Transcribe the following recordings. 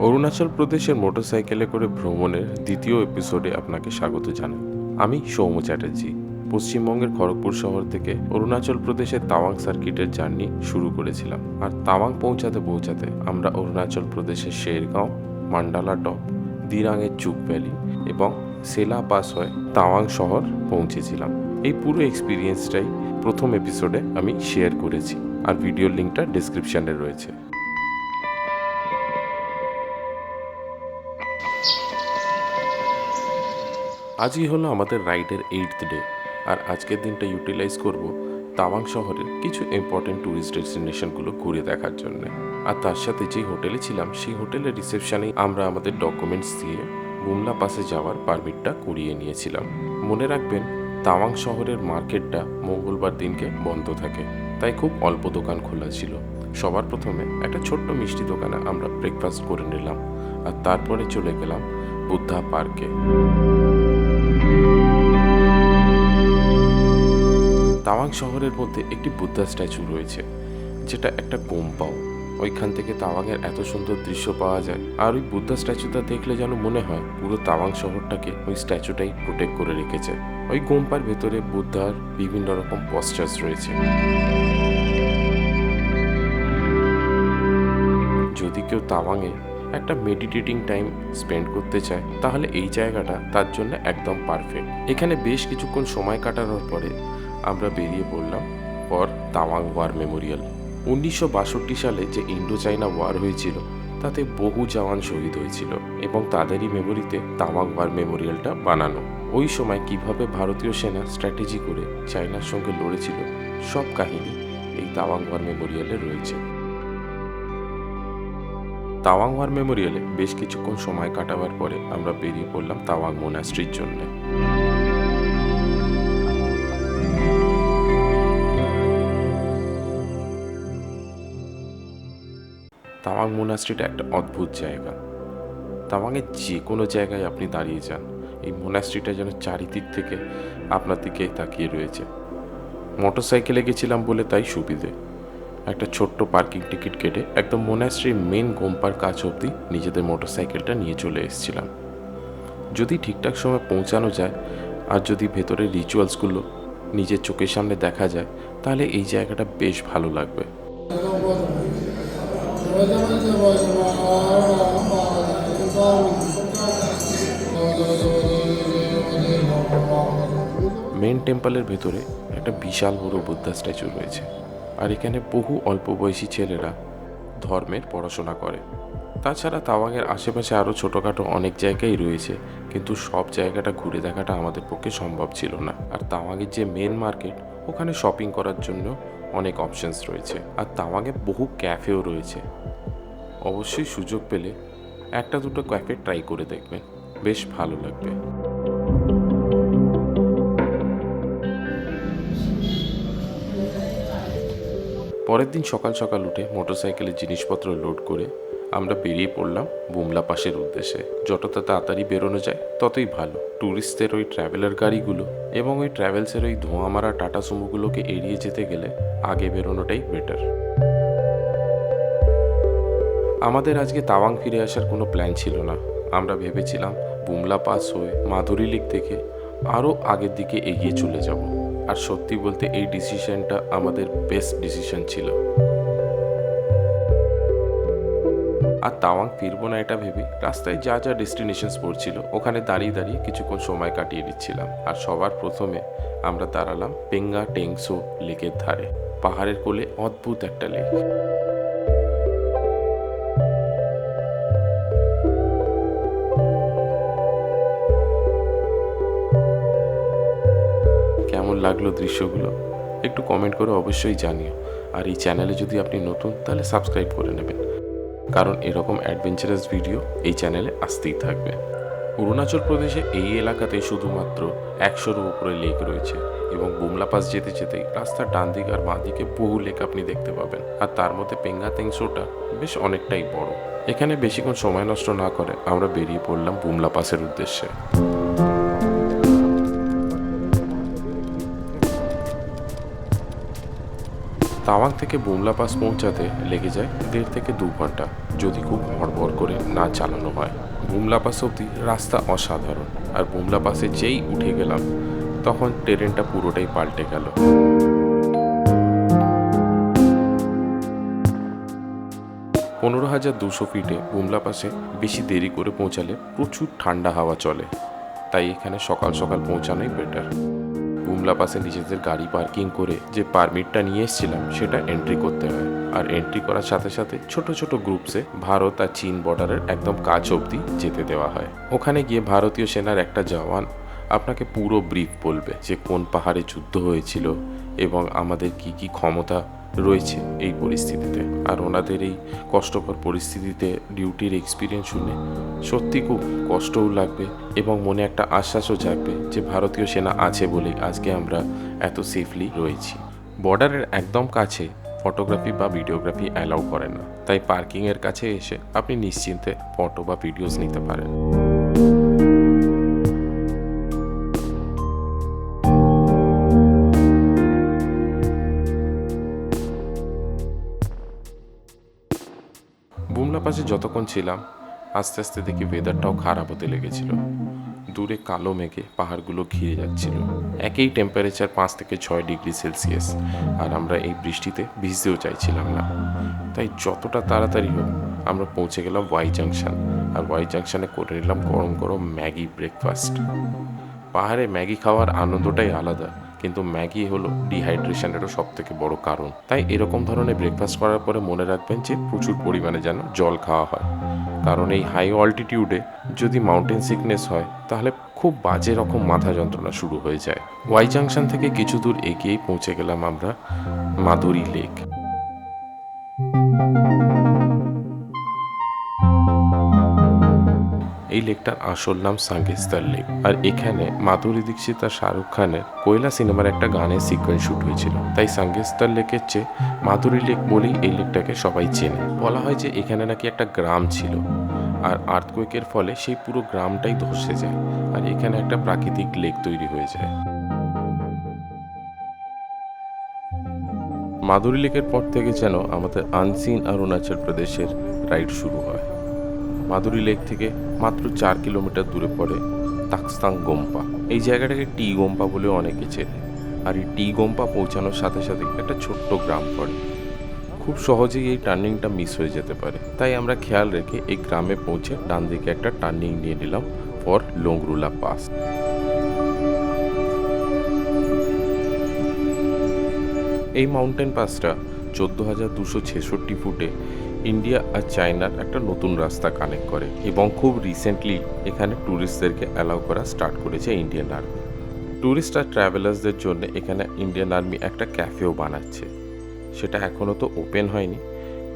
অরুণাচল প্রদেশের মোটরসাইকেলে করে ভ্রমণের দ্বিতীয় এপিসোডে আপনাকে স্বাগত জানাই। আমি সৌম চ্যাটার্জি। পশ্চিমবঙ্গের খড়গপুর শহর থেকে অরুণাচল প্রদেশের তাওয়াং সার্কিটের জার্নি শুরু করেছিলাম। আর তাওয়াং পৌঁছাতে পৌঁছাতে আমরা অরুণাচল প্রদেশের শেরগাঁও, মান্ডালা টপ দিরাংয়ের চুক ভ্যালি এবং সেলা পাস হয়ে তাওয়াং শহর পৌঁছেছিলাম। এই পুরো এক্সপিরিয়েন্সটাই প্রথম এপিসোডে আমি শেয়ার করেছি। আর ভিডিওর লিঙ্কটা ডিসক্রিপশানে রয়েছে। আজই হলো আমাদের রাইডের এইটথ ডে আর আজকের দিনটা ইউটিলাইজ করব তাওয়াং শহরের কিছু ইম্পর্টেন্ট ট্যুরিস্ট ডেস্টিনেশনগুলো ঘুরে দেখার জন্য। আর তার সাথে যেই হোটেলে ছিলাম, সেই হোটেলের রিসেপশনেই আমরা আমাদের ডকুমেন্টস দিয়ে বুমলা পাসে যাওয়ার পারমিটটা করিয়ে নিয়েছিলাম। মনে রাখবেন, তাওয়াং শহরের মার্কেটটা মঙ্গলবার দিনকে বন্ধ থাকে, তাই খুব অল্প দোকান খোলা ছিল। সবার প্রথমে একটা ছোট্ট মিষ্টি দোকানে আমরা ব্রেকফাস্ট করে নিলাম, আর তারপরে চলে গেলাম বুদ্ধা পার্কে। তাওয়াং শহরের মধ্যে একটি বুদ্ধা স্ট্যাচু রয়েছে, যেটা একটা গোমপাও। ওইখান থেকে তাওয়াংয়ের এত সুন্দর দৃশ্য পাওয়া যায়, আর ওই বুদ্ধা স্ট্যাচুটা দেখলে যেন মনে হয় পুরো তাওয়াং শহরটাকে ওই স্ট্যাচুটাই প্রোটেক্ট করে রেখেছে। ওই গোম্পার ভেতরে বুদ্ধার বিভিন্ন রকম পশ্চার্স রয়েছে। যদি কেউ তাওয়াংয়ে একটা মেডিটেটিং টাইম স্পেন্ড করতে চায়, তাহলে এই জায়গাটা তার জন্য একদম পারফেক্ট এখানে বেশ কিছুক্ষণ সময় কাটানোর পরে আমরা বেরিয়ে পড়লাম ফর তাওয়াং ওয়ার মেমোরিয়াল। উনিশশো বাষট্টি সালে যে ইন্ডো চাইনা ওয়ার হয়েছিল, তাতে বহু জওয়ান শহীদ হয়েছিল এবং তাদেরই মেমোরিতে তাওয়াং ওয়ার মেমোরিয়ালটা বানানো। ওই সময় কীভাবে ভারতীয় সেনা স্ট্র্যাটেজি করে চায়নার সঙ্গে লড়েছিল, সব কাহিনী এই তাওয়াং ওয়ার মেমোরিয়ালে রয়েছে। তাওয়াং ওয়ার মেমোরিয়ালে বেশ কিছুক্ষণ সময় কাটাবার পরে আমরা বেরিয়ে পড়লাম তাওয়াং মোনাস্ট্রির জন্যে। মোনাস্ট্রিটা একটা অদ্ভুত জায়গা। তাওয়াংয়ের যে কোনো জায়গায় আপনি দাঁড়িয়ে যান। এই মোনাস্ট্রিটা যেন চারিদিক থেকে আপনার দিকে তাকিয়ে রয়েছে। মোটর সাইকেলে গেছিলাম বলে তাই সুবিধে। একটা ছোট্ট পার্কিং টিকিট কেটে একদম মোনাস্ট্রির মেন গোম্পার কাছ অবধি নিজেদের মোটর সাইকেলটা নিয়ে চলে এসেছিলাম। যদি ঠিকঠাক সময় পৌঁছানো যায় আর যদি ভেতরের রিচুয়ালসগুলো নিজের চোখের সামনে দেখা যায়, তাহলে এই জায়গাটা বেশ ভালো লাগবে। মেন টেম্পলের ভেতরে একটা বিশাল বড় বুদ্ধা স্ট্যাচু রয়েছে। আর এখানে বহু অল্প বয়সী ছেলেরা ধর্মের পড়াশোনা করে। তাছাড়া তাওয়াংয়ের আশেপাশে আরও ছোটোখাটো অনেক জায়গায় রয়েছে, কিন্তু সব জায়গাটা ঘুরে দেখাটা আমাদের পক্ষে সম্ভব ছিল না। আর তাওয়াংয়ের যে মেন মার্কেট ওখানে শপিং করার জন্য অনেক অপশানস রয়েছে। আর তাওয়াঙে বহু ক্যাফেও রয়েছে। অবশ্যই সুযোগ পেলে একটা দুটো ক্যাফে ট্রাই করে দেখবেন। বেশ ভালো লাগবে। পরের দিন সকাল সকাল উঠে মোটরসাইকেলের জিনিসপত্র লোড করে আমরা বেরিয়ে পড়লাম বুমলা পাশের উদ্দেশ্যে। যতটা তাড়াতাড়ি বেরোনো যায়, ততই ভালো। ট্যুরিস্টদের ওই ট্রাভেলার গাড়িগুলো এবং ওই ট্রাভেলসের ওই ধোঁয়া মারা টাটা সুমোগুলোকে এড়িয়ে যেতে গেলে আগে বেরোনোটাই বেটার আমাদের আজকে তাওয়াং ফিরে আসার কোনো প্ল্যান ছিল না। আমরা ভেবেছিলাম বুমলা পাস হয়ে মাধুরী লেক থেকে আরও আগের দিকে এগিয়ে চলে যাব। আর সত্যি বলতে এই ডিসিশনটা আমাদের বেস্ট ডিসিশন ছিল। আর তাওয়াং ফিরবো না এটা ভেবে রাস্তায় যা যা ডেস্টিনেশনস পড়ছিল, ওখানে দাঁড়িয়ে দাঁড়িয়ে কিছুক্ষণ সময় কাটিয়ে দিচ্ছিলাম আর সবার প্রথমে আমরা দাঁড়ালাম পেঙ্গা টেংসো লেকের ধারে, পাহাড়ের কোলে অদ্ভুত একটা লেক কেমন লাগল দৃশ্যগুলো? একটু কমেন্ট করে অবশ্যই জানিও। আর এই চ্যানেলে যদি আপনি নতুন, তাহলে সাবস্ক্রাইব করে নেবেন। কারণ এরকম অ্যাডভেঞ্চারাস ভিডিও এই চ্যানেলে আসতেই থাকবে। অরুণাচল প্রদেশে এই এলাকাতে শুধুমাত্র একশোরও উপরে লেক রয়েছে এবং বুমলা পাস যেতে যেতেই রাস্তার ডান দিক আর বাঁ দিকে বহু লেক আপনি দেখতে পাবেন। আর তার মধ্যে পেঙ্গা তেংসোটা বেশ অনেকটাই বড়। এখানে বেশিক্ষণ সময় নষ্ট না করে আমরা বেরিয়ে পড়লাম বুমলা পাসের উদ্দেশ্যে। তাওয়াং থেকে বুমলা পাস পৌঁছাতে লেগে যায় দেড় থেকে দু ঘণ্টা যদি খুব হড়বড় করে না চালানো হয়। বুমলা পাস অবধি রাস্তা অসাধারণ। আর বুমলা পাসে যেই উঠে গেলাম, তখন ট্রেনটা পুরোটাই পাল্টে গেল। পনেরো হাজার দুশো ফিটে বুমলা পাসে বেশি দেরি করে পৌঁছালে প্রচুর ঠান্ডা হাওয়া চলে। তাই এখানে সকাল সকাল পৌঁছানোই বেটার বুমলা পাশে নিজেদের গাড়ি পার্কিং করে যে পারমিটটা নিয়ে এসেছিলাম, সেটা এন্ট্রি করতে হয়। আর এন্ট্রি করার সাথে সাথে ছোট ছোট গ্রুপসে ভারত আর চীন বর্ডারের একদম কাজ অবধি যেতে দেওয়া হয়। ওখানে গিয়ে ভারতীয় সেনার একটা জওয়ান আপনাকে পুরো ব্রিফ বলবে যে কোন পাহাড়ে যুদ্ধ হয়েছিল এবং আমাদের কি কি ক্ষমতা রয়েছে এই পরিস্থিতিতে। আর ওনাদের এই কষ্টকর পরিস্থিতিতে ডিউটির এক্সপিরিয়েন্স শুনে সত্যি খুব কষ্টও লাগবে এবং মনে একটা আশ্বাসও জাগবে যে ভারতীয় সেনা আছে বলেই আজকে আমরা এত সেফলি রয়েছি। বর্ডারের একদম কাছে ফটোগ্রাফি বা ভিডিওগ্রাফি অ্যালাউ করে না। তাই পার্কিংয়ের কাছে এসে আপনি নিশ্চিন্তে ফটো বা ভিডিওস নিতে পারেন। যতক্ষণ ছিলাম, আস্তে আস্তে দেখি ওয়েদারটাও খারাপ হতে লেগেছিল। দূরে কালো মেঘে পাহাড়গুলো ঘিরে যাচ্ছিল। একই টেম্পারেচার পাঁচ থেকে ছয় ডিগ্রি সেলসিয়াস। আর আমরা এই বৃষ্টিতে ভিজতেও চাইছিলাম না। তাই যতটা তাড়াতাড়ি হোক, আমরা পৌঁছে গেলাম ওয়াই জাংশন আর ওয়াই জাংশনে করে নিলাম গরম গরম ম্যাগি ব্রেকফাস্ট পাহাড়ে ম্যাগি খাওয়ার আনন্দটাই আলাদা। কিন্তু ম্যাগি হলো ডিহাইড্রেশনেরও সব থেকে বড় কারণ। তাই এরকম ধরনের ব্রেকফাস্ট করার পরে মনে রাখবেন যে প্রচুর পরিমাণে যেন জল খাওয়া হয়। কারণ এই হাই অল্টিটিউডে যদি মাউন্টেন সিকনেস হয়, তাহলে খুব বাজে রকম মাথা যন্ত্রণা শুরু হয়ে যায়। ওয়াই জাংশন থেকে কিছু দূর এগিয়েই পৌঁছে গেলাম আমরা মাধুরী লেক এই লেকটার আসল নাম সাঙ্গেস্তার লেক। আর এখানে মাধুরী দীক্ষিত আর শাহরুখ খানের কয়লা সিনেমার একটা গানের সিকোয়েন্স শুট হয়েছিল। তাই সাঙ্গেস্তার লেকের চেয়ে মাধুরী লেক বলেই এই লেকটাকে সবাই চেনে। বলা হয় যে এখানে নাকি একটা গ্রাম ছিল। আর আর্থকোয়েকের ফলে সেই পুরো গ্রামটাই ধসে যায়। আর এখানে একটা প্রাকৃতিক লেক তৈরি হয়ে যায়। মাধুরী লেকের পর থেকে যেন আমাদের আনসিন অরুণাচল প্রদেশের রাইড শুরু হয়। মাধুরী লেক থেকে মাত্র চার কিলোমিটার দূরে পড়ে তাকস্তাং গোম্পা। এই জায়গাটাকে টি গোম্পা বলে অনেকে চেনে। আর এই টি গোম্পা পৌঁছানোর সাথে সাথে একটা ছোট্ট গ্রাম পড়ে। খুব সহজেই এই টার্নিংটা মিস হয়ে যেতে পারে। তাই আমরা খেয়াল রেখে এই গ্রামে পৌঁছে ডান দিকে একটা টার্নিং নিয়ে নিলাম ফর লোংরুলা পাস। এই মাউন্টেন পাসটা চোদ্দ হাজার দুশো ছেষট্টি ফুটে ইন্ডিয়া আর চায়নার একটা নতুন রাস্তা কানেক্ট করে এবং খুব রিসেন্টলি এখানে ট্যুরিস্টদেরকে অ্যালাউ করা স্টার্ট করেছে ইন্ডিয়ান আর্মি ট্যুরিস্ট আর ট্রাভেলার্সদের জন্য এখানে ইন্ডিয়ান আর্মি একটা ক্যাফেও বানাচ্ছে। সেটা এখনও তো ওপেন হয়নি,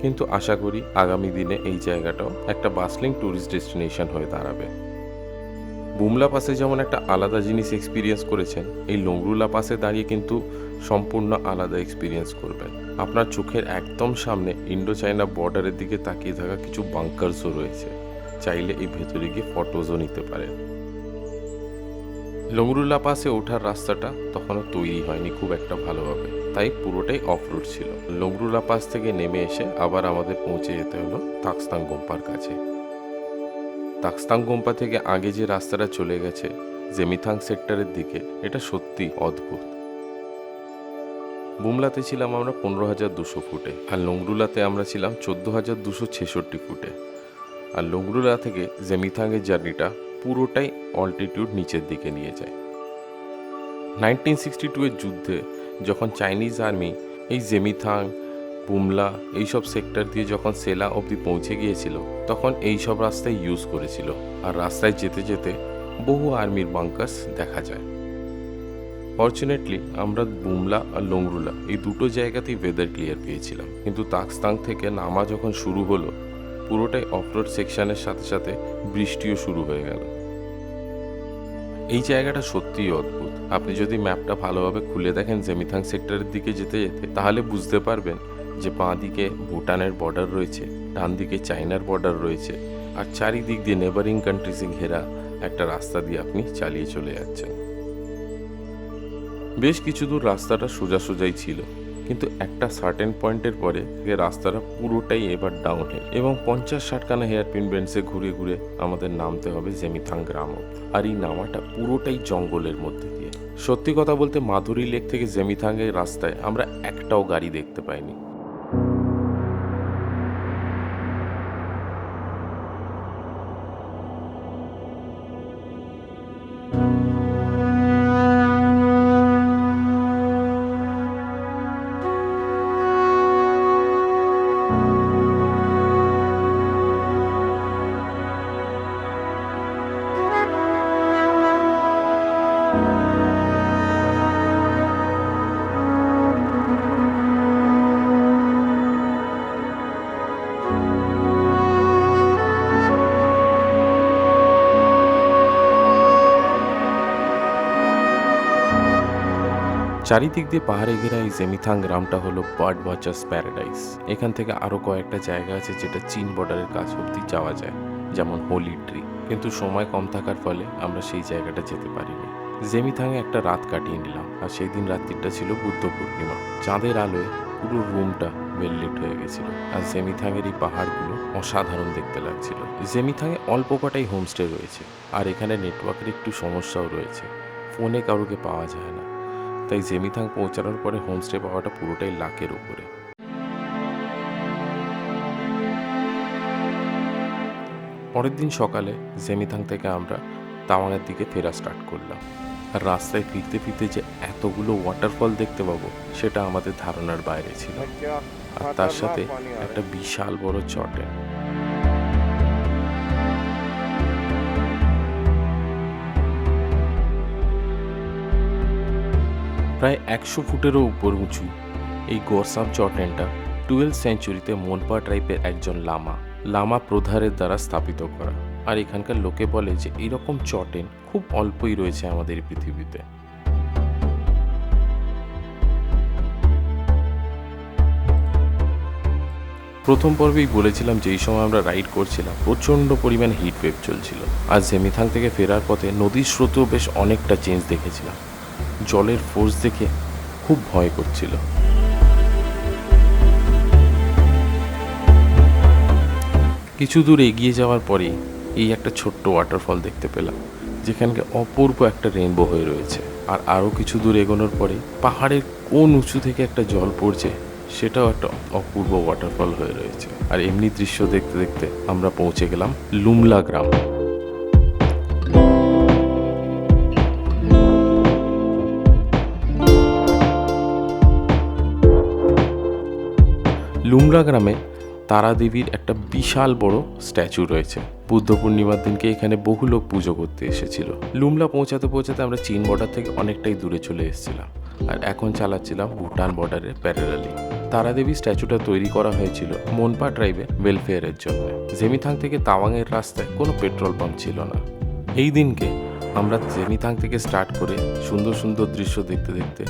কিন্তু আশা করি আগামী দিনে এই জায়গাটাও একটা বাসলিং ট্যুরিস্ট ডেস্টিনেশন হয়ে দাঁড়াবে। বুমলা পাসে যেমন একটা আলাদা জিনিস এক্সপিরিয়েন্স করেছেন, এই লোংরুলা পাসে দাঁড়িয়ে কিন্তু সম্পূর্ণ আলাদা এক্সপিরিয়েন্স করবেন। আপনার চোখের একদম সামনে ইন্ডো চায়না বর্ডারের দিকে তাকিয়ে থাকা কিছু বাংকার্সও রয়েছে। চাইলে এই ভেতরে গিয়ে ফটোজও নিতে পারেন। লোংরুলা পাসে ওঠার রাস্তাটা তখনও তৈরি হয়নি খুব একটা ভালোভাবে। তাই পুরোটাই অফ রোড ছিল। লোংরুলা পাস থেকে নেমে এসে আবার আমাদের পৌঁছে যেতে হলো তাকস্তাং গোম্পার কাছে। তাকস্তাং গোম্পা থেকে আগে যে রাস্তাটা চলে গেছে, জেমিথাং সেক্টরের দিকে, এটা সত্যি অদ্ভুত। বুমলাতে ছিলাম আমরা পনেরো হাজার দুশো ফুটে, আর লংরুলাতে আমরা ছিলাম চোদ্দ হাজার দুশো ছেষট্টি ফুটে। আর লংরুলা থেকে জেমিথাংয়ের জার্নিটা পুরোটাই অল্টিটিউড নিচের দিকে নিয়ে যায়। নাইনটিন সিক্সটি টু এর যুদ্ধে যখন চাইনিজ আর্মি এই জেমিথাং বুমলা এইসব সেক্টর দিয়ে যখন সেলা অবধি পৌঁছে গিয়েছিল, তখন এই সব রাস্তায় ইউজ করেছিল। আর রাস্তায় যেতে যেতে বহু আর্মির বাঙ্কার্স দেখা যায়। ফর্চুনেটলি আমরা বুমলা আর লোংরুলা এই দুটো জায়গাতেই ওয়েদার ক্লিয়ার পেয়েছিলাম। কিন্তু তাকস্তাং থেকে নামা যখন শুরু হলো, পুরোটাই অফরোড সেকশনের সাথে সাথে বৃষ্টিও শুরু হয়ে গেল। এই জায়গাটা সত্যিই অদ্ভুত। আপনি যদি ম্যাপটা ভালোভাবে খুলে দেখেন জেমিথাং সেক্টরের দিকে যেতে যেতে, তাহলে বুঝতে পারবেন যে বাঁ দিকে ভুটানের বর্ডার রয়েছে ডান দিকে চায়নার বর্ডার রয়েছে, আর চারিদিক দিয়ে নেবারিং কান্ট্রিজে ঘেরা একটা রাস্তা দিয়ে আপনি চালিয়ে চলে যাচ্ছেন। বেশ কিছু দূর রাস্তাটা সোজা সোজাই ছিল, কিন্তু একটা সার্টেন পয়েন্টের পরে রাস্তাটা পুরোটাই এবার ডাউন হিল এবং পঞ্চাশ ষাটখানা হেয়ার পিন বেন্ডসে ঘুরে ঘুরে আমাদের নামতে হবে জেমিথাং গ্রাম। আর এই নামাটা পুরোটাই জঙ্গলের মধ্যে দিয়ে। সত্যি কথা বলতে মাধুরী লেক থেকে জেমিথাংয়ের রাস্তায় আমরা একটাও গাড়ি দেখতে পাইনি। চারিদিক দিয়ে পাহাড়ে ঘেরা এই জেমিথাং গ্রামটা হলো বার্ড ওয়াচার্স প্যারাডাইস। এখান থেকে আরও কয়েকটা জায়গা আছে যেটা চীন বর্ডারের কাছ অব্দি যাওয়া যায়, যেমন হোলি ট্রি। কিন্তু সময় কম থাকার ফলে আমরা সেই জায়গাটা যেতে পারিনি। জেমিথাংয়ে একটা রাত কাটিয়ে নিলাম, আর সেই দিন রাত্রিটা ছিল বুদ্ধ পূর্ণিমা। চাঁদের আলোয় পুরো রুমটা ওয়েললিট হয়ে গেছিল, আর জেমিথাংয়ের এই পাহাড়গুলো অসাধারণ দেখতে লাগছিল। জেমিথাংয়ে অল্প কটাই হোমস্টে রয়েছে, আর এখানে নেটওয়ার্কের একটু সমস্যাও রয়েছে। ফোনে কারোকে পাওয়া যায় না। তাই জেমিথাং পৌঁছানোর পরে হোমস্টে পাওয়াটা পুরোটাই লাকের উপরে। পরের দিন সকালে জেমিথাং থেকে আমরা তাওয়াংয়ের দিকে ফেরা স্টার্ট করলাম। আর রাস্তায় ফিরতে ফিরতে যে এতগুলো ওয়াটারফল দেখতে পাবো, সেটা আমাদের ধারণার বাইরে ছিল। আর তার সাথে একটা বিশাল বড় চটে প্রায় একশো ফুটেরও উপর উঁচু। এই গোরসাম চটেনটা টুয়েলভ সেঞ্চুরিতে মোনপা ট্রাইপের একজন লামা লামা প্রধারের দ্বারা স্থাপিত করা। আর এখানকার লোকে বলে যে এরকম চটেন খুব অল্পই রয়েছে আমাদের পৃথিবীতে। প্রথম পর্বেই বলেছিলাম যেই সময় আমরা রাইড করছিলাম, প্রচণ্ড পরিমাণ হিট ওয়েভ চলছিল। আর জেমিথাং থেকে ফেরার পথে নদীর স্রোতেও বেশ অনেকটা চেঞ্জ দেখেছিলাম। জলের ফোর্স দেখে খুব ভয় করছিল। কিছু দূর এগিয়ে যাওয়ার পরেই এই একটা ছোট্ট ওয়াটারফল দেখতে পেলাম, যেখানকে অপূর্ব একটা রেনবো হয়ে রয়েছে। আর আরও কিছু দূর এগোনোর পরে পাহাড়ের কোন উঁচু থেকে একটা জল পড়ছে, সেটাও একটা অপূর্ব ওয়াটারফল হয়ে রয়েছে। আর এমনি দৃশ্য দেখতে দেখতে আমরা পৌঁছে গেলাম লুমলা গ্রাম। লুমরা গ্রামে তারা দেবীর একটা বিশাল বড় স্ট্যাচু রয়েছে। বুদ্ধ পূর্ণিমার দিনকে এখানে বহু লোক পুজো করতে এসেছিল। লুমলা পৌঁছাতে পৌঁছাতে আমরা চীন বর্ডার থেকে অনেকটাই দূরে চলে এসেছিলাম আর এখন চালাচ্ছিলাম ভুটান বর্ডারের প্যারালালি তারা দেবী স্ট্যাচুটা তৈরি করা হয়েছিল মনপা ট্রাইবে ওয়েলফেয়ারের জন্য। জেমিথাং থেকে তাওয়াংয়ের রাস্তায় কোনো পেট্রোল পাম্প ছিল না। এই দিনকে আমরা জেমিথাং থেকে স্টার্ট করে সুন্দর সুন্দর দৃশ্য দেখতে দেখতে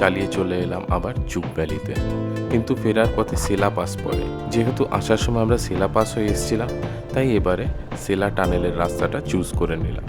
চালিয়ে চলে এলাম আবার চুপ ভ্যালিতে কিন্তু ফেরার পথে সেলা পাস পড়ে। যেহেতু আসার সময় আমরা সেলা পাস হয়ে এসেছিলাম, তাই এবারে সেলা টানেলের রাস্তাটা চুজ করে নিলাম।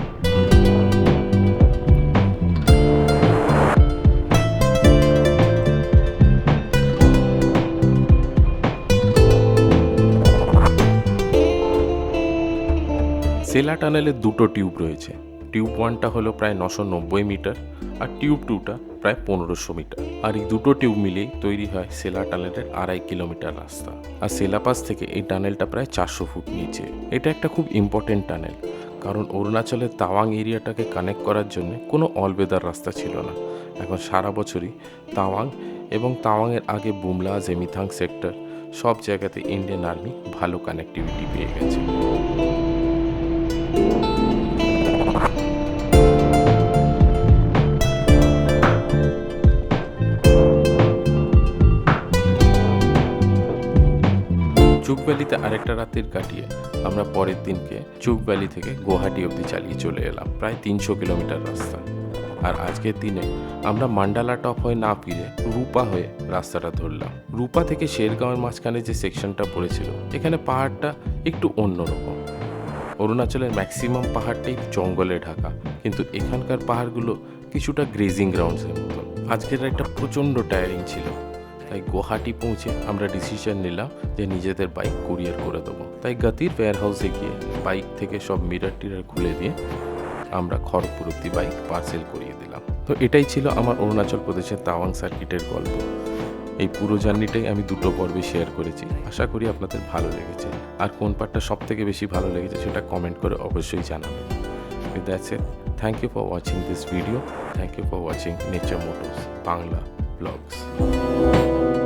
সেলা টানেলে দুটো টিউব রয়েছে। টিউব ওয়ানটা হলো প্রায় নশো নব্বই মিটার আর টিউব টুটা প্রায় পনেরোশো মিটার। আর এই দুটো টিউব মিলিয়ে তৈরি হয় সেলা টানেলের আড়াই কিলোমিটার রাস্তা। আর সেলা সেলাপাস থেকে এই টানেলটা প্রায় চারশো ফুট নিচে। এটা একটা খুব ইম্পর্টেন্ট টানেল, কারণ অরুণাচলের তাওয়াং এরিয়াটাকে কানেক্ট করার জন্য কোনো অলবেদার রাস্তা ছিল না। এখন সারা বছরই তাওয়াং এবং তাওয়াংয়ের আগে বুমলা জেমিথাং সেক্টর সব জায়গাতে ইন্ডিয়ান আর্মি ভালো কানেক্টিভিটি পেয়ে গেছে। চুক ভ্যালিতে আরেকটা রাতের কাটিয়ে আমরা পরের দিনকে চুক ভ্যালি থেকে গুয়াহাটি অবধি চালিয়ে চলে এলাম, প্রায় তিনশো কিলোমিটার রাস্তা। আর আজকের দিনে আমরা মান্ডালা টপ হয়ে না ফিরে রূপা হয়ে রাস্তাটা ধরলাম। রূপা থেকে শেরগাঁওয়ের মাঝখানে যে সেকশনটা পড়েছিল, এখানে পাহাড়টা একটু অন্যরকম। অরুণাচলের ম্যাক্সিমাম পাহাড়টাই জঙ্গলে ঢাকা, কিন্তু এখানকার পাহাড়গুলো কিছুটা গ্রেজিং গ্রাউন্ডসের মতন। আজকের একটা প্রচণ্ড টায়ারিং ছিল। তাই গুয়াহাটি পৌঁছে আমরা ডিসিশন নিলাম যে নিজেদের বাইক কুরিয়ার করে দেবো। তাই গতির ওয়্যার হাউসে গিয়ে বাইক থেকে সব মিরার টিরার খুলে দিয়ে আমরা খড়গপুর অব্দি বাইক পার্সেল করিয়ে দিলাম। তো এটাই ছিল আমার অরুণাচল প্রদেশের তাওয়াং সার্কিটের গল্প। এই পুরো জার্নিটাই আমি দুটো পর্বে শেয়ার করেছি। আশা করি আপনাদের ভালো লেগেছে। আর কোন পার্টটা সব থেকে বেশি ভালো লেগেছে সেটা কমেন্ট করে অবশ্যই জানাবেন। With that said, thank you for watching video thank you for watching nature Nature Motors blogs.